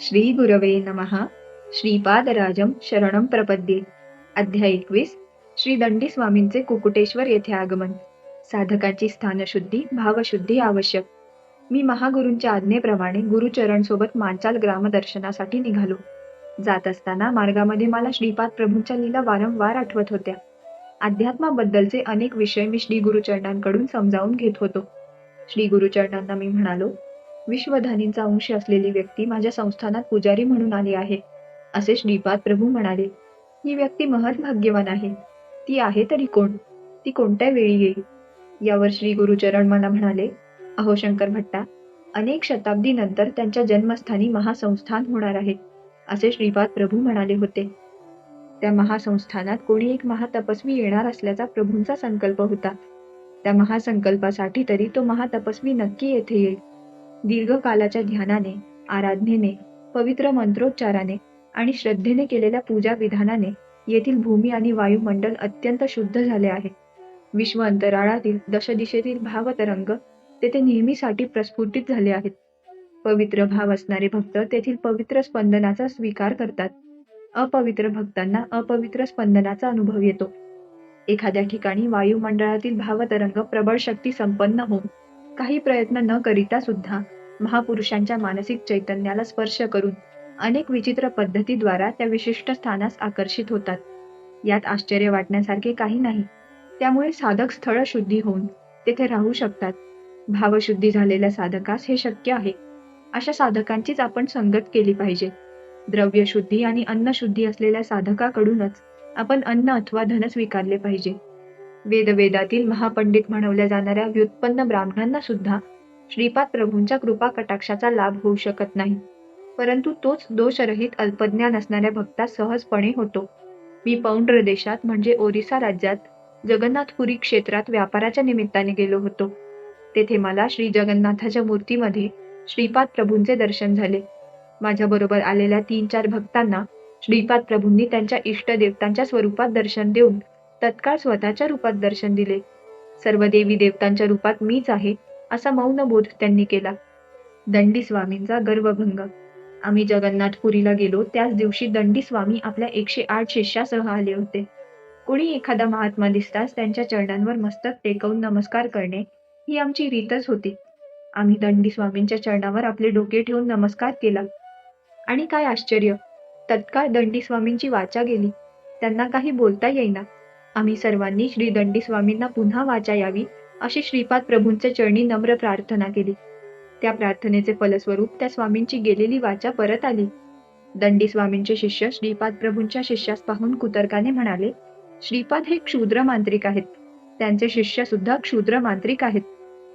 श्री गुरवे नमः. श्रीपादराजम शरणम प्रपद्ये. अध्याय एकवीस. श्री दंडी स्वामींचे कुकुटेश्वर येथे आगमन. साधकाची स्थानशुद्धी भावशुद्धी आवश्यक. मी महागुरूंच्या आज्ञेप्रमाणे गुरुचरण सोबत मांचाल ग्रामदर्शनासाठी निघालो. जात असताना मार्गामध्ये मला श्रीपाद प्रभूंच्या लीला वारंवार आठवत होत्या. अध्यात्माबद्दलचे अनेक विषय मी श्री गुरुचरणांकडून समजावून घेत होतो. श्री गुरुचरणांना मी म्हणालो विश्वधानींचा अंश असलेली व्यक्ती माझ्या संस्थानात पुजारी म्हणून आली आहे असे श्रीपाद प्रभू म्हणाले. ही व्यक्ती महत् भाग्यवान आहे. ती आहे तरी कोण? ती कोणत्या वेळी येईल? यावर श्री गुरुचरण मला म्हणाले अहो शंकर भट्टा अनेक शताब्दी नंतर त्यांच्या जन्मस्थानी महासंस्थान होणार आहे असे श्रीपाद प्रभू म्हणाले होते. त्या महासंस्थानात कोणी एक महातपस्वी येणार असल्याचा प्रभूंचा संकल्प होता. त्या महासंकल्पासाठी तरी तो महातपस्वी नक्की येथे येईल. दीर्घकालाच्या ध्यानाने आराधनेने पवित्र मंत्रोच्चाराने आणि श्रद्धेने केलेल्या पूजा विधानाने येथील भूमी आणि वायुमंडल अत्यंत शुद्ध झाले आहे. विश्व अंतराळातील दशदिशेतील भावतरंग तेथे नेहमीसाठी प्रस्फुटित झाले आहेत. पवित्र भाव असणारे भक्त तेथील पवित्र स्पंदनाचा स्वीकार करतात. अपवित्र भक्तांना अपवित्र स्पंदनाचा अनुभव येतो. एखाद्या ठिकाणी वायुमंडळातील भावतरंग प्रबळ शक्ती संपन्न होऊन काही प्रयत्न न करिता सुद्धा महापुरुषांच्या मानसिक चैतन्याला स्पर्श करून अनेक विचित्र पद्धतीद्वारा त्या विशिष्ट स्थानास आकर्षित होतात. यात आश्चर्य वाटण्यासारखे काही नाही. त्यामुळे साधक स्थळ शुद्धी होऊन तेथे राहू शकतात. भावशुद्धी झालेल्या साधकास हे शक्य आहे. अशा साधकांचीच आपण संगत केली पाहिजे. द्रव्यशुद्धी आणि अन्नशुद्धी असलेल्या साधकाकडूनच आपण अन्न अथवा धन स्वीकारले पाहिजे. वेदवेदातील महापंडित म्हणवल्या जाणाऱ्या व्युत्पन्न ब्राह्मणांना सुद्धा श्रीपाद प्रभूंच्या कृपा कटाक्षाचा लाभ होऊ शकत नाही. परंतु तोच दोषरहित अल्पज्ञान असणाऱ्या भक्ता सहजपणे होतो. मी पौंड्र देशात म्हणजे ओरिसा राज्यात जगन्नाथपुरी क्षेत्रात व्यापाराच्या निमित्ताने गेलो होतो. तेथे मला श्री जगन्नाथाच्या मूर्तीमध्ये श्रीपाद प्रभूंचे दर्शन झाले. माझ्याबरोबर आलेल्या तीन चार भक्तांना श्रीपाद प्रभूंनी त्यांच्या इष्ट देवतांच्या स्वरूपात दर्शन देऊन तत्काळ स्वतःच्या रूपात दर्शन दिले. सर्व देवी देवतांच्या रूपात मीच आहे असा मौन बोध त्यांनी केला. दंडी स्वामींचा गर्वभंग. आम्ही जगन्नाथपुरीला गेलो त्याच दिवशी दंडी स्वामी आपल्या एकशे आठ शिष्यासह आले होते. कोणी एखादा महात्मा दिसताच त्यांच्या चरणांवर मस्तक टेकवून नमस्कार करणे ही आमची रीतच होती. आम्ही दंडी स्वामींच्या चरणावर आपले डोके ठेवून नमस्कार केला. आणि काय आश्चर्य तत्काळ दंडी स्वामींची वाचा गेली. त्यांना काही बोलता येईना. आम्ही सर्वांनी श्री दंडी स्वामींना पुन्हा वाचा यावी अशी श्रीपाद प्रभूंचे चरणी नम्र प्रार्थना केली. त्या प्रार्थनेचे फलस्वरूप त्या स्वामींची गेलेली वाचा परत आली. दंडी स्वामींचे शिष्य श्रीपाद प्रभूंच्या शिष्यास पाहून कुतर्काने म्हणाले श्रीपाद हे क्षुद्र मांत्रिक आहेत. त्यांचे शिष्य सुद्धा क्षुद्र मांत्रिक आहेत.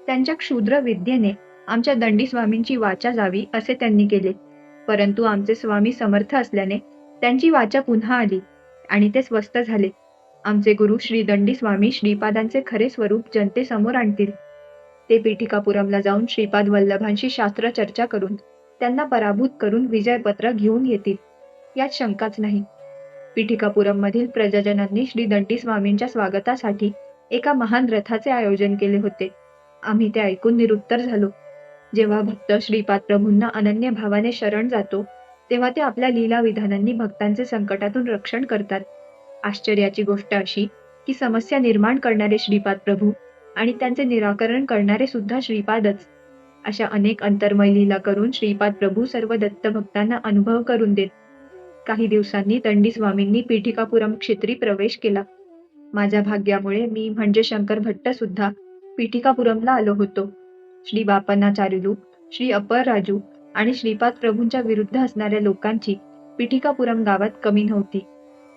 त्यांच्या क्षुद्र विद्येने आमच्या दंडी स्वामींची वाचा जावी असे त्यांनी केले. परंतु आमचे स्वामी समर्थ असल्याने त्यांची वाचा पुन्हा आली आणि ते स्वस्थ झाले. आमचे गुरु श्री दंडी स्वामी श्रीपादांचे खरे स्वरूप जनतेसमोर आणतील. ते पीठिकापुरमला जाऊन श्रीपाद वल्लभांशी शास्त्र चर्चा करून त्यांना पराभूत करून विजयपत्र घेऊन येतील. यात शंकाच नाही. पीठिकापुरम मधील प्रजाजनांनी श्री दंडी स्वामींच्या स्वागतासाठी एका महान रथाचे आयोजन केले होते. आम्ही ते ऐकून निरुत्तर झालो. जेव्हा भक्त श्रीपाद प्रभूंना अनन्य भावाने शरण जातो तेव्हा ते आपल्या लीला विधानांनी भक्तांचे संकटातून रक्षण करतात. आश्चर्याची गोष्ट अशी की समस्या निर्माण करणारे श्रीपाद प्रभू आणि त्यांचे निराकरण करणारे सुद्धा श्रीपादच. अशा अनेक अंतर्मय लीला करून श्रीपाद प्रभू सर्व दत्त भक्तांना अनुभव करून देत. काही दिवसांनी दंडी स्वामींनी पीठिकापुरम क्षेत्री प्रवेश केला. माझ्या भाग्यामुळे मी म्हणजे शंकर भट्ट सुद्धा पीठिकापुरमला आलो होतो. श्री बापन्नाचार्युलू श्री अपर राजू आणि श्रीपाद प्रभूंच्या विरुद्ध असणाऱ्या लोकांची पीठिकापुरम गावात कमी नव्हती.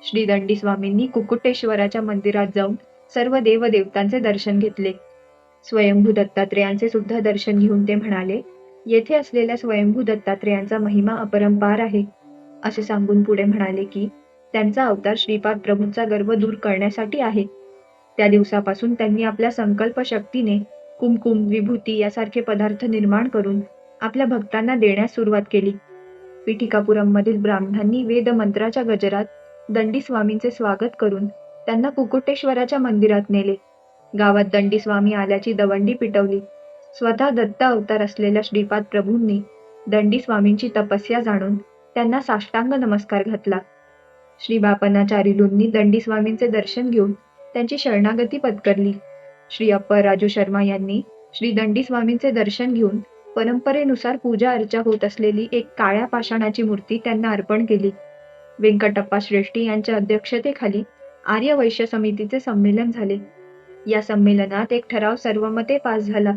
श्री दंडी स्वामींनी कुकुटेश्वराच्या मंदिरात जाऊन सर्व देवदेवतांचे दर्शन घेतले. स्वयंभू दत्तात्रेयांचे सुद्धा दर्शन घेऊन ते म्हणाले येथे असलेल्या स्वयंभू दत्तात्रेयांचा महिमा अपरंपार आहे. असे सांगून पुढे म्हणाले की त्यांचा अवतार श्रीपाद प्रभूंचा गर्व दूर करण्यासाठी आहे. त्या दिवसापासून त्यांनी आपल्या संकल्प शक्तीने कुमकुम विभूती यासारखे पदार्थ निर्माण करून आपल्या भक्तांना देण्यास सुरुवात केली. पीठिकापुरम मधील ब्राह्मणांनी वेद मंत्राच्या गजरात दंडी स्वामींचे स्वागत करून त्यांना कुकुटेश्वराच्या मंदिरात नेले. गावात दंडी स्वामी आल्याची दवंडी पिटवली. स्वतः दत्त अवतार असलेल्या श्रीपाद प्रभूंनी दंडी स्वामींची तपस्या जाणून त्यांना साष्टांग नमस्कार घातला. श्री बापनाचार्युलूंनी दंडी स्वामींचे दर्शन घेऊन त्यांची शरणागती पत्करली. श्री अप्पर राजू शर्मा यांनी श्री दंडी स्वामींचे दर्शन घेऊन परंपरेनुसार पूजा अर्चा होत असलेली एक काळ्या पाषाणाची मूर्ती त्यांना अर्पण केली. व्यंकटप्पा श्रेष्ठी यांच्या अध्यक्षतेखाली आर्य वैश्य समितीचे संमेलन झाले. या संमेलनात एक ठराव सर्वमते पास झाला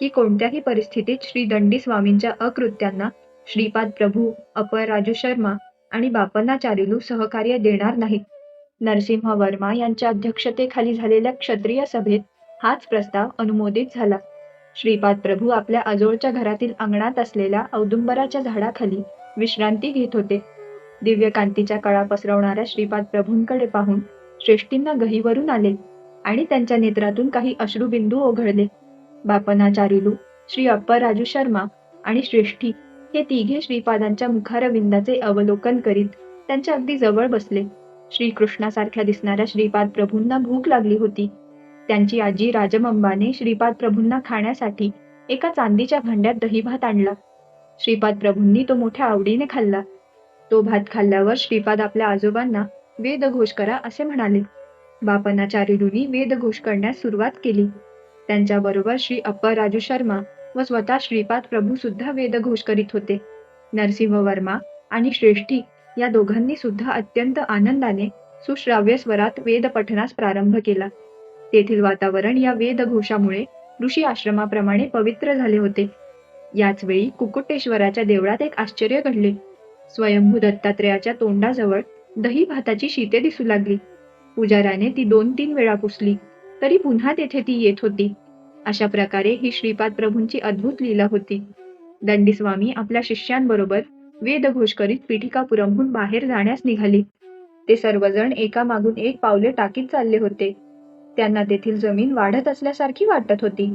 की कोणत्याही परिस्थितीत श्री दंडी स्वामींच्या अकृत्यांना श्रीपाद प्रभू अपर राजू शर्मा आणि बापन्नाचार्युलू सहकार्य देणार नाहीत. नरसिंह वर्मा यांच्या अध्यक्षतेखाली झालेल्या क्षत्रिय सभेत हाच प्रस्ताव अनुमोदित झाला. श्रीपाद प्रभू आपल्या आजोळच्या घरातील अंगणात असलेल्या औदुंबराच्या झाडाखाली विश्रांती घेत होते. दिव्य कांतीच्या कळा पसरवणाऱ्या श्रीपाद प्रभूंकडे पाहून श्रेष्ठींना गहीवरून आले आणि त्यांच्या नेत्रातून काही अश्रुबिंदू ओघळले. बापनाचारिलू श्री अप्पर राजू शर्मा आणि श्रेष्ठी हे तिघे श्रीपादांच्या मुखारविंदाचे अवलोकन करीत त्यांच्या अगदी जवळ बसले. श्रीकृष्णासारख्या दिसणाऱ्या श्रीपाद प्रभूंना भूक लागली होती. त्यांची आजी राजमंबाने श्रीपाद प्रभूंना खाण्यासाठी एका चांदीच्या भांड्यात दहीभात आणला. श्रीपाद प्रभूंनी तो मोठ्या आवडीने खाल्ला. तो भात खाल्ल्यावर श्रीपाद आपल्या आजोबांना वेद घोष करा असे म्हणाले. बापनाचार्युलूंनी वेद घोष करण्यास सुरुवात केली. त्यांच्याबरोबर श्री अप्पर राजू शर्मा व स्वतः श्रीपाद प्रभू सुद्धा वेद घोष करीत होते. नरसिंह वर्मा आणि श्रेष्ठी या दोघांनी सुद्धा अत्यंत आनंदाने सुश्राव्य स्वरात वेद पठनास प्रारंभ केला. तेथील वातावरण या वेद घोषामुळे ऋषी आश्रमाप्रमाणे पवित्र झाले होते. याच वेळी कुकुटेश्वराच्या देवळात एक आश्चर्य घडले. स्वयंभू दत्तात्रेयाच्या तोंडाजवळ दही भाताची शीते दिसू लागली. पुजाऱ्याने ती दोन तीन वेळा पुसली तरी पुन्हा तेथे ती येत होती. अशा प्रकारे ही श्रीपाद प्रभूंची अद्भुत लीला होती. दंडी स्वामी आपल्या शिष्यांबरोबर वेदघोष करीत पीठिकापुरमहून बाहेर जाण्यास निघाले. ते सर्वजण एका मागून एक पावले टाकीत चालले होते. त्यांना तेथील जमीन वाढत असल्यासारखी वाटत होती.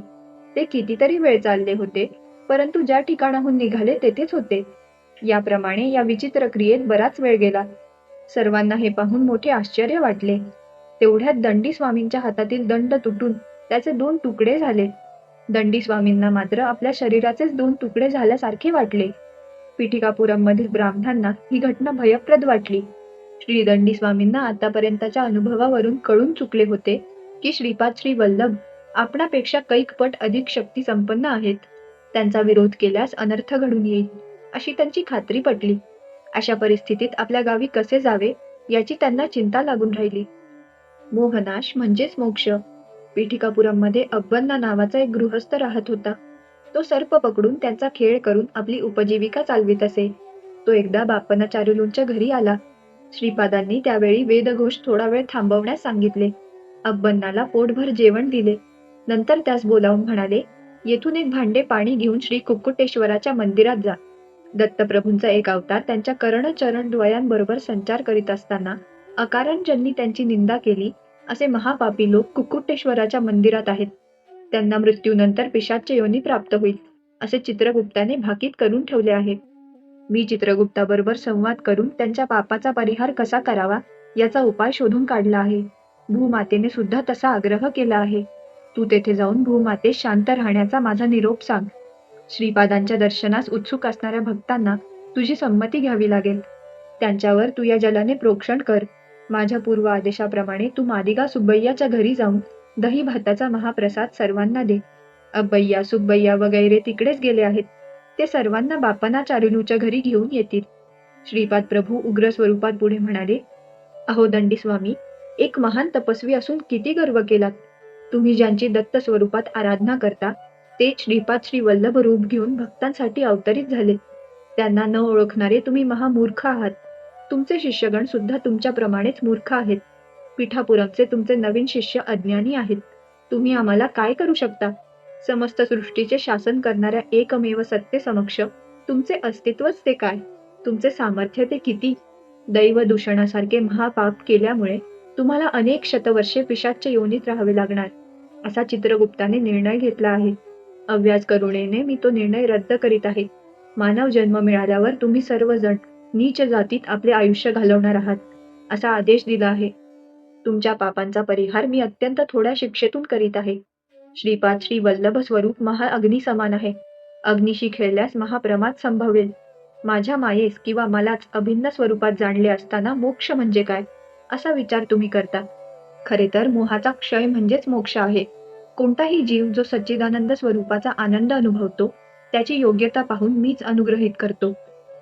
ते कितीतरी वेळ चालले होते परंतु ज्या ठिकाणाहून निघाले तेथेच होते. याप्रमाणे या विचित्र क्रियेत बराच वेळ गेला. सर्वांना हे पाहून मोठे आश्चर्य वाटले. तेवढ्यात दंडी स्वामींच्या हातातील दंड तुटून त्याचे दोन तुकडे झाले. दंडी स्वामींना मात्र आपल्या शरीराचेच दोन तुकडे झाल्यासारखे वाटले. पिठिकापुरम मधील ब्राह्मणांना ही घटना भयप्रद वाटली. श्री दंडी स्वामींना आतापर्यंतच्या अनुभवावरून कळून चुकले होते की श्रीपाद श्री वल्लभ आपणापेक्षा कैकपट अधिक शक्ती संपन्न आहेत. त्यांचा विरोध केल्यास अनर्थ घडून येईल. अशी त्यांची खात्री पटली. अशा परिस्थितीत आपल्या गावी कसे जावे याची त्यांना चिंता लागून राहिली. मोहनाश म्हणजेच मोक्ष. पिठिकापुरममध्ये अब्बन्ना नावाचा एक गृहस्थ राहत होता. तो सर्प पकडून त्यांचा खेळ करून आपली उपजीविका चालवित असे. तो एकदा बापनाचार्युलूंच्या घरी आला. श्रीपादांनी त्यावेळी वेदघोष थोडा वेळ थांबवण्यास सांगितले. अब्बन्नाला पोटभर जेवण दिले. नंतर त्यास बोलावून म्हणाले येथून एक भांडे पाणी घेऊन श्री कुक्कुटेश्वराच्या मंदिरात जा. दत्तप्रभूंचा एक अवतार त्यांच्या करणचरण द्वयांबरोबर संचार करीत असताना अकारण ज्यांनी त्यांची निंदा केली. असे महापापी लोक कुक्कुटेश्वराच्या मंदिरात आहेत. त्यांना मृत्यूनंतर पिशाच्य योनी प्राप्त होईल असे चित्रगुप्ताने भाकीत करून ठेवले आहे. मी चित्रगुप्ताबरोबर संवाद करून त्यांच्या पापाचा परिहार कसा करावा याचा उपाय शोधून काढला आहे. भूमातेने सुद्धा तसा आग्रह केला आहे. तू तेथे जाऊन भूमाते शांत राहण्याचा माझा निरोप सांग. श्रीपादांच्या दर्शनास उत्सुक असणाऱ्या भक्तांना तुझी संमती घ्यावी लागेल. त्यांच्यावर तू या जलाने प्रोक्षण कर. माझ्या पूर्व आदेशाप्रमाणे तू मादिगा सुब्बय्याच्या घरी जाऊन दही भाताचा महाप्रसाद सर्वांना दे. अब्बय्या सुब्बय्या वगैरे तिकडेच गेले आहेत. ते सर्वांना बापाना चारुलूच्या घरी घेऊन येतील. श्रीपाद प्रभू उग्र स्वरूपात पुढे म्हणाले अहो दंडी स्वामी एक महान तपस्वी असून किती गर्व केलात. तुम्ही ज्यांची दत्त स्वरूपात आराधना करता ते श्रीपाद श्री वल्लभ रूप घेऊन भक्तांसाठी अवतरित झाले. त्यांना न ओळखणारे तुम्ही महामूर्ख आहात. तुमचे शिष्यगण सुद्धा तुमच्याप्रमाणेच मूर्ख आहेत. पिठापुरमचे तुमचे नवीन शिष्य अज्ञानी आहेत. तुम्ही आम्हाला काय करू शकता? समस्त सृष्टीचे शासन करणाऱ्या एकमेव सत्ते समक्ष तुमचे अस्तित्वच ते काय? तुमचे सामर्थ्य ते किती? दैव दूषणासारखे महापाप केल्यामुळे तुम्हाला अनेक शतवर्षे पिशाच्या योनीत राहावे लागणार असा चित्रगुप्ताने निर्णय घेतला आहे. अव्याज करुणेने मी तो निर्णय रद्द करीत आहे. मानव जन्म मिळाल्यावर तुम्ही सर्वजण नीच जातीत आपले आयुष्य घालवणार आहात असा आदेश दिला आहे. तुमच्या पापांचा परिहार मी अत्यंत थोड्या शिक्षेतून करीत आहे. श्रीपाद श्री वल्लभ स्वरूप महाअग्नी समान आहे. अग्निशी खेळल्यास महाप्रमाद संभवेल. माझ्या मायेस किंवा मलाच अभिन्न स्वरूपात जाणले असताना मोक्ष म्हणजे काय असा विचार तुम्ही करता. खरे तर मोहाचा क्षय म्हणजेच मोक्ष आहे. कोणताही जीव जो सच्चिदानंद स्वरूपाचा आनंद अनुभवतो त्याची योग्यता पाहून मीच अनुग्रहित करतो.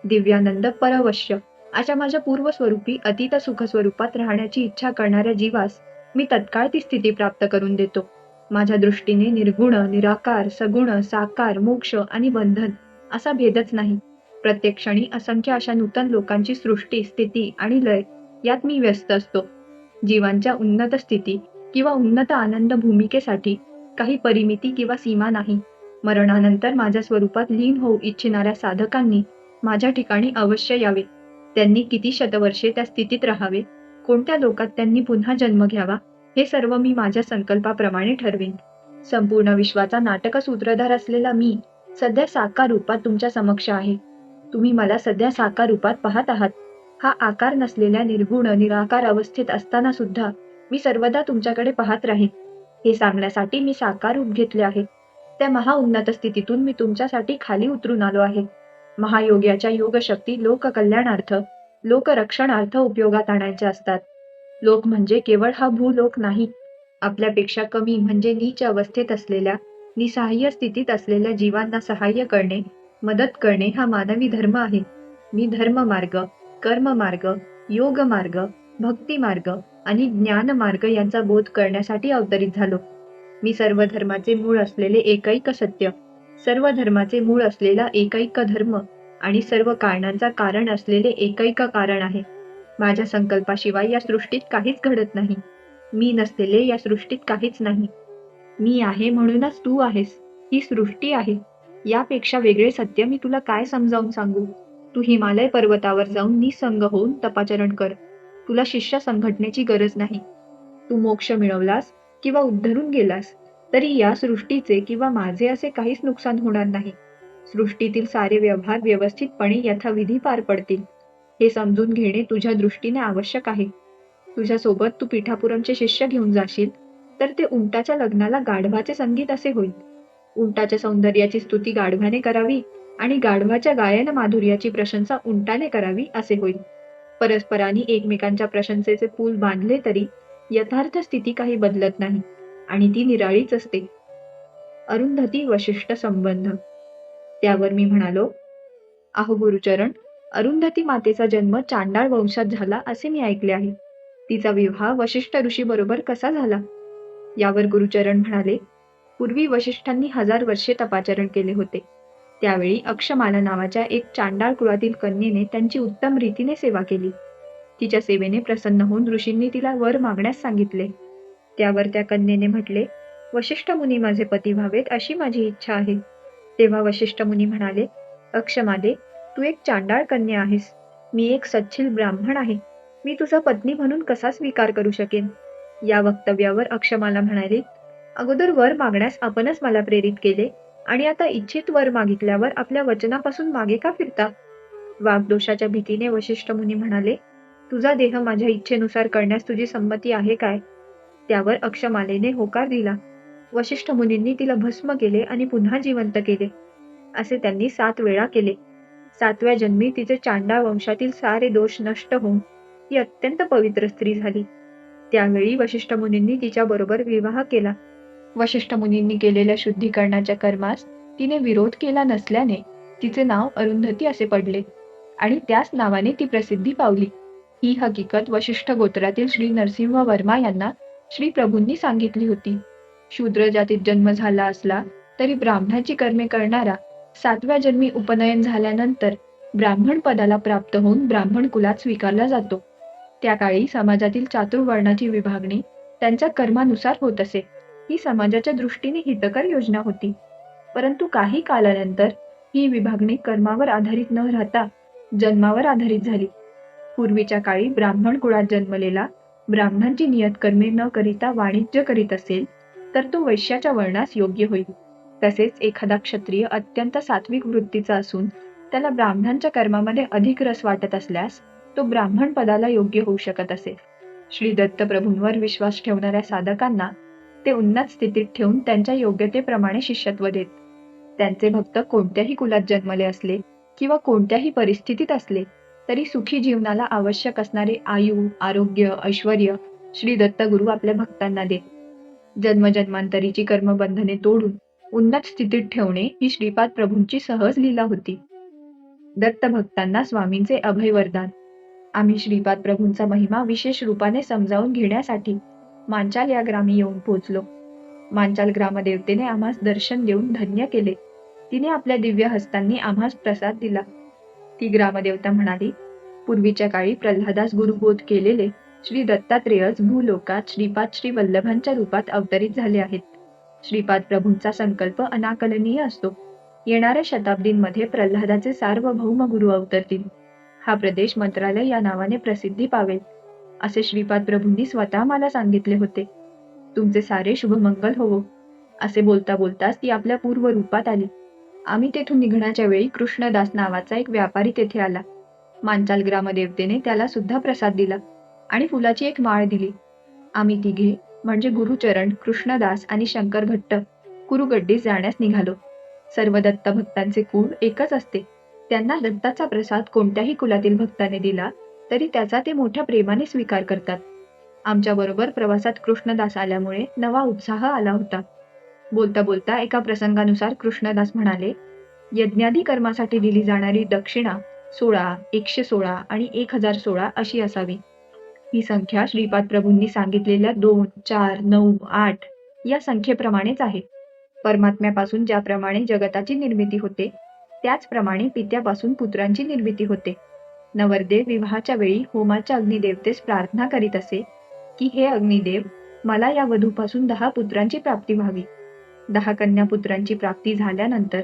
दिव्यानंद परवश्य अशा माझ्या पूर्वस्वरूपी अतीत सुखस्वरूपात राहण्याची इच्छा करणाऱ्या जीवास मी तत्काळ ती स्थिती प्राप्त करून देतो. माझ्या दृष्टीने निर्गुण निराकार सगुण साकार मोक्ष आणि बंधन असा भेदच नाही. प्रत्येक क्षणी असंख्य अशा नूतन लोकांची सृष्टी स्थिती आणि लय यात मी व्यस्त असतो. जीवांच्या उन्नत स्थिती किंवा उन्नत आनंद भूमिकेसाठी काही परिमिती किंवा सीमा नाही. मरणानंतर माझ्या स्वरूपात लीन होऊ इच्छिणाऱ्या साधकांनी माझ्या ठिकाणी अवश्य यावे. त्यांनी किती शतवर्षे त्या स्थितीत राहावे? कोणत्या लोकात त्यांनी पुन्हा जन्म घ्यावा? हे सर्व मी माझ्या संकल्पाप्रमाणे ठरवीन. संपूर्ण विश्वाचा नाटक सूत्रधार असलेला मी सध्या साकार रूपात तुमच्या समक्ष आहे. तुम्ही मला सध्या साकार रूपात पाहत आहात. हा आकार नसलेल्या निर्गुण निराकार अवस्थेत असताना सुद्धा मी सर्वदा तुमच्याकडे पाहत राहीन. हे सांगण्यासाठी मी साकार रूप घेतले आहे. त्या महाउन्नत स्थितीतून मी तुमच्यासाठी खाली उतरून आलो आहे. महायोग्याच्या योगशक्ती लोककल्याणार्थ लोकरक्षणार्थ उपयोगात आणायच्या असतात. लोक म्हणजे केवळ हा भूलोक नाही. आपल्यापेक्षा कमी म्हणजे नीच अवस्थेत असलेल्या निसहाय्य स्थितीत असलेल्या जीवांना सहाय्य करणे मदत करणे हा मानवी धर्म आहे. मी धर्म मार्ग कर्म मार्ग योग मार्ग भक्ती मार्ग आणि ज्ञान मार्ग यांचा बोध करण्यासाठी अवतरित झालो. मी सर्व धर्माचे मूळ असलेले एकैक सत्य सर्व धर्माचे मूळ असलेला एकैक धर्म आणि सर्व कारणांचा कारण असलेले एकैक कारण आहे. माझ्या संकल्पाशिवाय या सृष्टीत काहीच घडत नाही. मी नसलेले या सृष्टीत काहीच नाही. मी आहे म्हणूनच तू आहेस. ही सृष्टी आहे. यापेक्षा वेगळे सत्य मी तुला काय समजावून सांगू? तू हिमालय पर्वतावर जाऊन निसंग होऊन तपाचरण कर. तुला शिष्य संघटनेची गरज नाही. तू मोक्ष मिळवलास किंवा उद्धरून गेलास तरी या सृष्टीचे किंवा माझे असे काहीच नुकसान होणार नाही. सृष्टीतील सारे व्यवहार व्यवस्थितपणे यथाविधी पार पडतील. हे समजून घेणे तुझ्या दृष्टीने आवश्यक आहे. तुझ्या सोबत तू पिठापुरमचे शिष्य घेऊन जाशील तर ते उंटाच्या लग्नाला गाढवाचे संगीत असे होईल. उंटाच्या सौंदर्याची स्तुती गाढवाने करावी आणि गाढवाच्या गायन माधुर्याची प्रशंसा उंटाने करावी असे होईल. परस्परांनी एकमेकांच्या प्रशंसेचे पूल बांधले तरी यथार्थ स्थिती काही बदलत नाही आणि ती निराळीच असते. अरुंधती वशिष्ठ संबंध. त्यावर मी म्हणालो आहो गुरुचरण अरुंधती मातेचा जन्म चांडाळ वंशात झाला असे मी ऐकले आहे. तिचा विवाह वशिष्ठ ऋषी बरोबर कसा झाला? यावर गुरुचरण म्हणाले पूर्वी वशिष्ठांनी हजार वर्षे तपाचरण केले होते. त्यावेळी अक्षमाला नावाच्या एक चांडाळ कुळातील कन्येने त्यांची उत्तम रीतीने सेवा केली. तिच्या सेवेने प्रसन्न होऊन ऋषींनी तिला वर मागण्यास सांगितले. त्यावर त्या कन्येने म्हटले वशिष्ठ मुनी माझे पती व्हावेत अशी माझी इच्छा आहे. तेव्हा वशिष्ठ मुनी म्हणाले अक्षमादे तू एक चांडाळ कन्या आहेस. मी एक सच्छिल ब्राह्मण आहे. मी तुझा पत्नी म्हणून कसा स्वीकार करू शकेन? या वक्तव्यावर अक्षमाला म्हणाले अगोदर वर मागण्यास आपणच मला प्रेरित केले. आणि आता इच्छित वर मागितल्यावर आपल्या वचनापासून मागे का फिरता? वागदोषाच्या भीतीने वशिष्ठ मुनी म्हणाले तुझा देह माझ्या इच्छेनुसार करण्यास तुझी संमती आहे काय? त्यावर अक्षमालेने होकार दिला. वशिष्ठ मुनींनी तिला भस्म केले आणि पुन्हा जिवंत केले. असे त्यांनी सात वेळा केले. सातव्या जन्मी तिचे चांडा वंशातील सारे दोष नष्ट होऊन ती अत्यंत पवित्र स्त्री झाली. त्यावेळी वशिष्ठ मुनींनी तिच्या बरोबर विवाह केला. वशिष्ठ मुनींनी केलेल्या शुद्धीकरणाच्या कर्मास तिने विरोध केला नसल्याने तिचे नाव अरुंधती असे पडले. आणि त्याच नावाने ती प्रसिद्धी पावली. ही हकीकत वशिष्ठ गोत्रातील श्री नरसिंह वर्मा यांना श्री प्रभूंनी सांगितली होती. शूद्र जातीत जन्म झाला असला तरी ब्राह्मणाची कर्मे करणारा सातव्या जन्मी उपनयन झाल्यानंतर ब्राह्मण पदाला प्राप्त होऊन ब्राह्मण कुलात स्वीकारला जातो. त्या काळी समाजातील चातुर्वर्णाची विभागणी त्यांच्या कर्मानुसार होत असे. ही समाजाच्या दृष्टीने हितकर योजना होती. परंतु काही कालानंतर ही विभागणी कर्मावर आधारित न राहता जन्मावर आधारित झाली. पूर्वीच्या काळी ब्राह्मण कुळात जन्मलेला ब्राह्मणांची नियतकर्मे न करिता वाणिज्य करीत असेल तर तो वैश्याच्या वर्णास योग्य होईल. तसेच एखादा क्षत्रिय अत्यंत सात्विक वृत्तीचा असून त्याला ब्राह्मणांच्या कर्मामध्ये अधिक रस वाटत असल्यास तो ब्राह्मण पदाला योग्य होऊ शकत असे. श्री दत्तप्रभूंवर विश्वास ठेवणाऱ्या साधकांना ते उन्नत स्थितीत ठेवून त्यांच्या योग्यतेप्रमाणे शिष्यत्व देत. त्यांचे भक्त कोणत्याही कुलात जन्मले असले किंवा कोणत्याही परिस्थितीत असले तरी सुखी जीवनाला आवश्यक असणारे आयु आरोग्य ऐश्वर श्री दत्तगुरु आपल्या भक्तांना देत. जन्मजन्मांतरीची कर्मबंधने तोडून उन्नत स्थितीत ठेवणे ही श्रीपाद प्रभूंची सहज लीला होती. दत्त भक्तांना स्वामींचे अभय वरदान आम्ही श्रीपाद प्रभूंचा महिमा विशेष रूपाने समजावून घेण्यासाठी मांचाल या ग्रामी येऊन पोहोचलो मांचाल ग्रामदेवतेने आम्हास दर्शन देऊन धन्य केले. तिने आपल्या दिव्य हस्तांनी आम्हास प्रसाद दिला. ती ग्रामदेवता म्हणाली पूर्वीच्या काळी प्रल्हादास गुरुबोध केलेले श्री दत्तात्रेयच भूलोकात श्रीपाद श्री वल्लभांच्या रूपात अवतरित झाले आहेत. श्रीपाद प्रभूंचा संकल्प अनाकलनीय असतो. येणाऱ्या शताब्दींमध्ये प्रल्हादाचे सार्वभौम गुरु अवतरतील. हा प्रदेश मंत्रालय या नावाने प्रसिद्धी पावेल. असे श्रीपाद प्रभूंनी स्वतः मला सांगितले होते. तुमचे सारे शुभमंगल होवो. असे बोलता बोलताच ती आपल्या पूर्व रूपात आली. आम्ही तेथून निघण्याच्या वेळी कृष्णदास नावाचा एक व्यापारी तेथे आला. मांचाल ग्रामदेवतेने त्याला सुद्धा प्रसाद दिला आणि फुलाची एक माळ दिली. आम्ही तिघे म्हणजे गुरुचरण कृष्णदास आणि शंकर भट्ट कुरुगड्डीस जाण्यास निघालो. सर्व दत्त भक्तांचे कुळ एकच असते. त्यांना दत्ताचा प्रसाद कोणत्याही कुलातील भक्ताने दिला तरी त्याचा ते मोठ्या प्रेमाने स्वीकार करतात. आमच्या बरोबर प्रवासात कृष्णदास आल्यामुळे नवा उत्साह आला होता. बोलता बोलता एका प्रसंगानुसार कृष्णदास म्हणाले यज्ञादी कर्मासाठी दिली जाणारी दक्षिणा सोळा एकशे सोळा आणि एक हजार सोळा अशी असावी. ही संख्या श्रीपाद प्रभूंनी सांगितलेल्या दोन चार नऊ आठ या संख्येप्रमाणेच आहे. परमात्म्यापासून ज्याप्रमाणे जगताची निर्मिती होते त्याचप्रमाणे पित्यापासून पुत्रांची निर्मिती होते. नवरदेव विवाहाच्या वेळी होमाच्या अग्निदेवतेस प्रार्थना करीत असे की हे अग्निदेव मला या वधूपासून दहा पुत्रांची प्राप्ती व्हावी. दहा कन्या पुत्रांची प्राप्ती झाल्यानंतर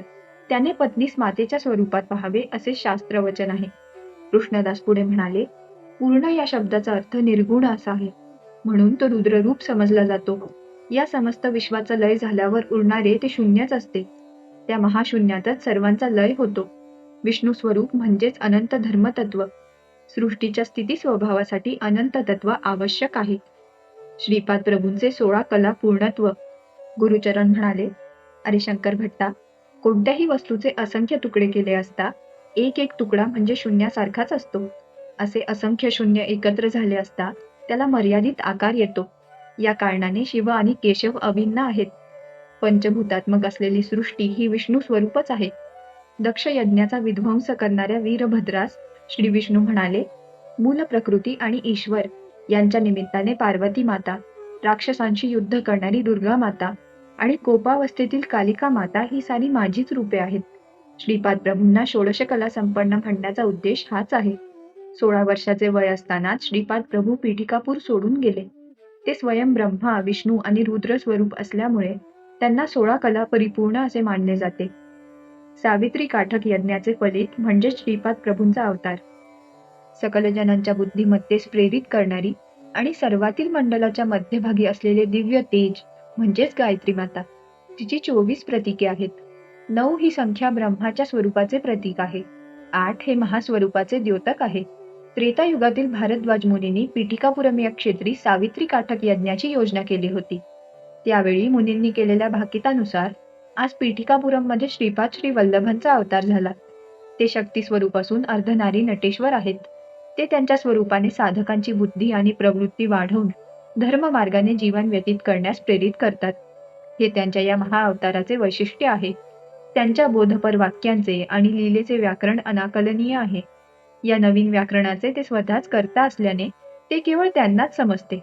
त्याने पत्नीस मातेच्या स्वरूपात पाहावे असे शास्त्रवचन आहे. कृष्णदास पुढे म्हणाले पूर्ण या शब्दाचा अर्थ निर्गुण असा आहे. म्हणून तो रुद्ररूप समजला जातो. या समस्त विश्वाचा लय झाल्यावर उरणारे ते शून्यच असते. त्या महाशून्यातच सर्वांचा लय होतो. विष्णू स्वरूप म्हणजेच अनंत धर्मतत्व. सृष्टीच्या स्थिती स्वभावासाठी अनंत तत्व आवश्यक आहे. श्रीपाद प्रभूंचे सोळा कला पूर्णत्व. गुरुचरण म्हणाले अरे शंकर भट्टा कोणत्याही वस्तूचे असंख्य तुकडे केले असता एक एक तुकडा म्हणजे शून्यासारखाच असतो. असे असंख्य शून्य एकत्र झाले असता त्याला मर्यादित आकार येतो. या कारणाने शिव आणि केशव अभिन्न आहेत. पंचभूतात्मक असलेली सृष्टी ही विष्णू स्वरूपच आहे. दक्ष यज्ञाचा विध्वंस करणाऱ्या वीरभद्रास श्री विष्णू म्हणाले मूल प्रकृती आणि ईश्वर यांच्या निमित्ताने पार्वती माता राक्षसांशी युद्ध करणारी दुर्गा माता आणि कोपावस्थेतील कालिका माता ही सारी माझीच रूपे आहेत. श्रीपाद प्रभूंना षोडश कला संपन्न म्हणण्याचा उद्देश हाच आहे. सोळा वर्षाचे वय असतानाच श्रीपाद प्रभू पीठिकापूर सोडून गेले. ते स्वयं ब्रह्मा विष्णू आणि रुद्र स्वरूप असल्यामुळे त्यांना सोळा कला परिपूर्ण असे मानले जाते. सावित्री काठक यज्ञाचे फलित म्हणजे श्रीपाद प्रभूंचा अवतार. सकलजनांच्या बुद्धिमत्तेस प्रेरित करणारी आणि सर्वातील मंडलाच्या मध्यभागी असलेले दिव्य तेज म्हणजेच गायत्री माता तिची चोवीस प्रतीके आहेत. नऊ ही संख्या ब्रह्माच्या स्वरूपाचे प्रतीक आहे. आठ हे महास्वरूपाचे द्योतक आहे. त्रेतायुगातील भारद्वाज मुनींनी पीठिकापुरम या क्षेत्री सावित्री काठक यज्ञाची योजना केली होती. त्यावेळी मुनींनी केलेल्या भाकितानुसार आज पीठिकापुरममध्ये श्रीपाद श्री वल्लभांचा अवतार झाला. ते शक्ती स्वरूप असून अर्धनारी नटेश्वर आहेत. ते त्यांच्या स्वरूपाने साधकांची बुद्धी आणि प्रवृत्ती वाढवून धर्म मार्गाने जीवन व्यतीत करण्यास प्रेरित करतात. हे त्यांच्या या महाअवताराचे वैशिष्ट्य आहे. त्यांच्या बोधपर वाक्यांचे आणि लीलेचे व्याकरण अनाकलनीय आहे. या नवीन व्याकरणाचे ते स्वतःच करता असल्याने ते केवळ त्यांनाच समजते.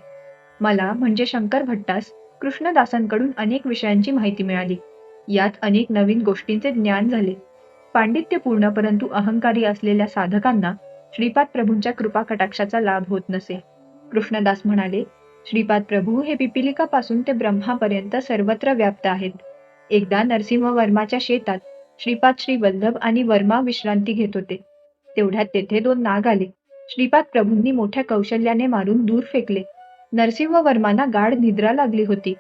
मला म्हणजे शंकर भट्टास कृष्णदासांकडून अनेक विषयांची माहिती मिळाली. यात अनेक नवीन गोष्टींचे ज्ञान झाले. पांडित्यपूर्ण परंतु अहंकारी असलेल्या साधकांना श्रीपाद प्रभूंच्या कृपा कटाक्षाचा लाभ होत नसे. कृष्णदास म्हणाले श्रीपाद प्रभू हे पिपिलिकापासून ते ब्रह्मापर्यंत सर्वत्र व्याप्त आहेत. एकदा नरसिंह वर्माच्या शेतात श्रीपाद श्री वल्लभ आणि वर्मा विश्रांती घेत होते. तेवढ्यात तेथे दोन नाग आले. श्रीपाद प्रभूंनी मोठ्या कौशल्याने मारून दूर फेकले. नरसिंह वर्मांना गाढ निद्रा लागली होती.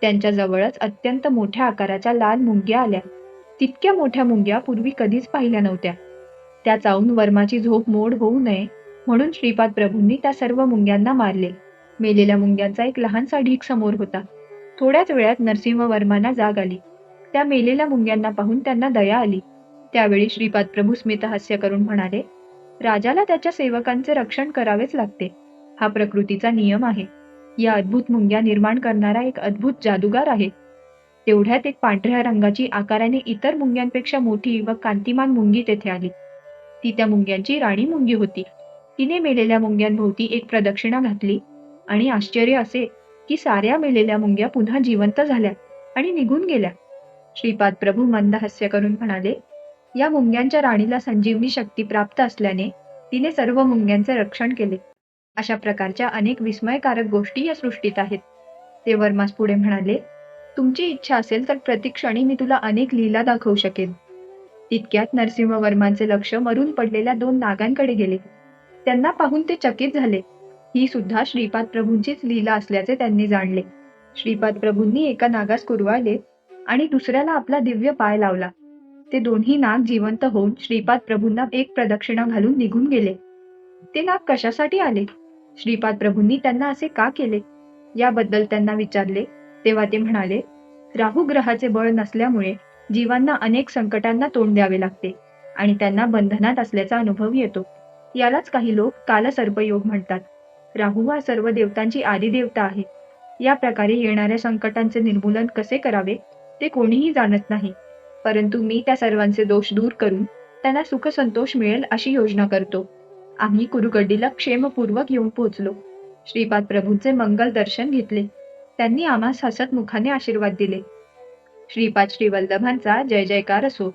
त्यांच्या जवळच अत्यंत मोठ्या आकाराच्या लाल मुंग्या आल्या. तितक्या मोठ्या मुंग्या पूर्वी कधीच पाहिल्या नव्हत्या. त्या चावून वर्माची झोप मोड होऊ नये म्हणून श्रीपाद प्रभूंनी त्या सर्व मुंग्यांना मारले. मेलेल्या मुंग्यांचा एक लहानसा ढीक समोर होता. थोड्याच वेळात नरसिंह वर्मांना जाग आली. त्या मेलेल्या मुंग्यांना पाहून त्यांना दया आली. त्यावेळी श्रीपाद प्रभू स्मितहास्य करून म्हणाले राजाला त्याच्या सेवकांचे रक्षण करावेच लागते. हा प्रकृतीचा नियम आहे. या अद्भुत मुंग्या निर्माण करणारा एक अद्भुत जादूगार आहे. तेवढ्यात एक पांढऱ्या रंगाची आकाराने इतर मुंग्यांपेक्षा मोठी व कांतिमान मुंगी तेथे आली. ती त्या मुंग्यांची राणी मुंगी होती. तिने मेलेल्या मुंग्यांभोवती एक प्रदक्षिणा घातली आणि आश्चर्य असे की साऱ्या मेलेल्या मुंग्या पुन्हा जिवंत झाल्या आणि निघून गेल्या. श्रीपाद प्रभू मंद हास्य करून म्हणाले या मुंग्यांच्या राणीला संजीवनी शक्ती प्राप्त असल्याने तिने सर्व मुंग्यांचे रक्षण केले. अशा प्रकारच्या अनेक विस्मयकारक गोष्टी या सृष्टीत आहेत. ते वर्मास पुढे म्हणाले तुमची इच्छा असेल तर प्रतिक्षणी मी तुला अनेक लीला दाखवू शकेन. तितक्यात नरसिंहवर्मांचे लक्ष मरून पडलेल्या दोन नागांकडे गेले. त्यांना पाहून ते चकित झाले. ही सुद्धा श्रीपाद प्रभूंचीच लीला असल्याचे त्यांनी जाणले. श्रीपाद प्रभूंनी एका नागास कुरवाळले आणि दुसऱ्याला आपला दिव्य पाय लावला. ते दोन्ही नाग जिवंत होऊन श्रीपाद प्रभूंना एक प्रदक्षिणा घालून निघून गेले. ते नाग कशासाठी आले? श्रीपाद प्रभूंनी त्यांना असे का केले? याबद्दल त्यांना विचारले. तेव्हा ते म्हणाले राहू ग्रहाचे बळ नसल्यामुळे जीवांना अनेक संकटांना तोंड द्यावे लागते आणि त्यांना बंधनात असल्याचा अनुभव येतो. यालाच काही लोक कालसर्पयोग म्हणतात. राहू हा सर्व देवतांची आदिदेवता आहे. या प्रकारे येणाऱ्या संकटांचे निर्मूलन कसे करावे ते कोणीही जाणत नाही. परंतु मी त्या सर्वांचे दोष दूर करून त्यांना सुखसंतोष मिळेल अशी योजना करतो. आम्ही कुरुगड्डीला क्षेमपूर्वक येऊन पोहोचलो श्रीपाद प्रभूंचे मंगल दर्शन घेतले. त्यांनी आम्हास हसत मुखाने आशीर्वाद दिले. श्रीपाद श्रीवल्लभांचा जय जयकार असो.